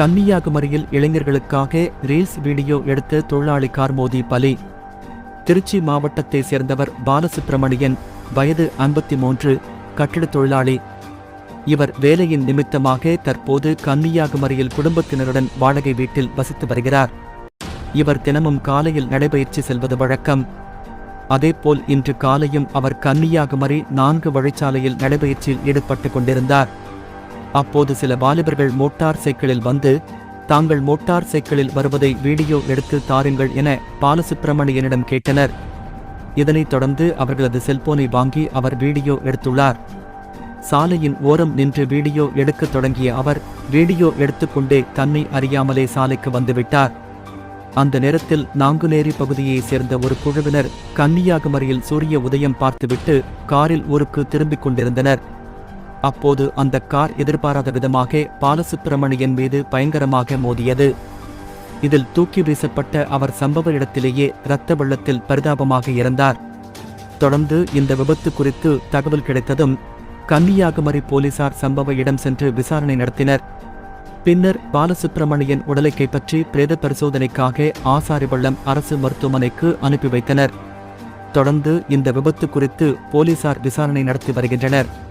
கன்னியாகுமரியில் இளைஞர்களுக்காக reels video எடுத்து தொழிலாளி கார் மோதி பலி. திருச்சி மாவட்டத்தை சேர்ந்தவர் பாலசுப்பிரமணியன் வயது ஐம்பத்தி மூன்று கட்டிடத் தொழிலாளி. இவர் வேலையின் நிமித்தமாக தற்போது கன்னியாகுமரியில் குடும்பத்தினருடன் வாடகை வீட்டில் வசித்து வருகிறார். இவர் தினமும் காலையில் நடைபயிற்சி செல்வது வழக்கம். அதேபோல் இன்று காலையும் அவர் கன்னியாகுமரி நான்கு வழிச்சாலையில் நடைபயிற்சியில் ஈடுபட்டுக் கொண்டிருந்தார். அப்போது சில வாலிபர்கள் மோட்டார் சைக்கிளில் வந்து தாங்கள் மோட்டார் சைக்கிளில் வருவதை வீடியோ எடுத்து தாருங்கள் என பாலசுப்பிரமணியனிடம் கேட்டனர். இதனைத் தொடர்ந்து அவர்களது செல்போனை வாங்கி அவர் வீடியோ எடுத்துள்ளார். சாலையின் ஓரம் நின்று வீடியோ எடுக்கத் தொடங்கிய அவர் வீடியோ எடுத்துக்கொண்டே தன்னை அறியாமலே சாலைக்கு வந்துவிட்டார். அந்த நேரத்தில் நாங்குநேரி பகுதியைச் சேர்ந்த ஒரு குழுவினர் கன்னியாகுமரியில் சூரிய உதயம் பார்த்துவிட்டு காரில் ஊருக்கு திரும்பிக் கொண்டிருந்தனர். அப்போது அந்த கார் எதிர்பாராத விதமாக பாலசுப்பிரமணியன் மீது பயங்கரமாக மோதியது. இதில் தூக்கி வீசப்பட்ட அவர் சம்பவ இடத்திலேயே இரத்த வெள்ளத்தில் பரிதாபமாக இறந்தார். தொடர்ந்து இந்த விபத்து குறித்து தகவல் கிடைத்ததும் கன்னியாகுமரி போலீசார் சம்பவ இடம் சென்று விசாரணை நடத்தினர். பின்னர் பாலசுப்பிரமணியன் உடலை கைப்பற்றி பிரேத பரிசோதனைக்காக ஆசாரிவள்ளம் அரசு மருத்துவமனைக்கு அனுப்பி வைத்தனர். தொடர்ந்து இந்த விபத்து குறித்து போலீசார் விசாரணை நடத்தி வருகின்றனர்.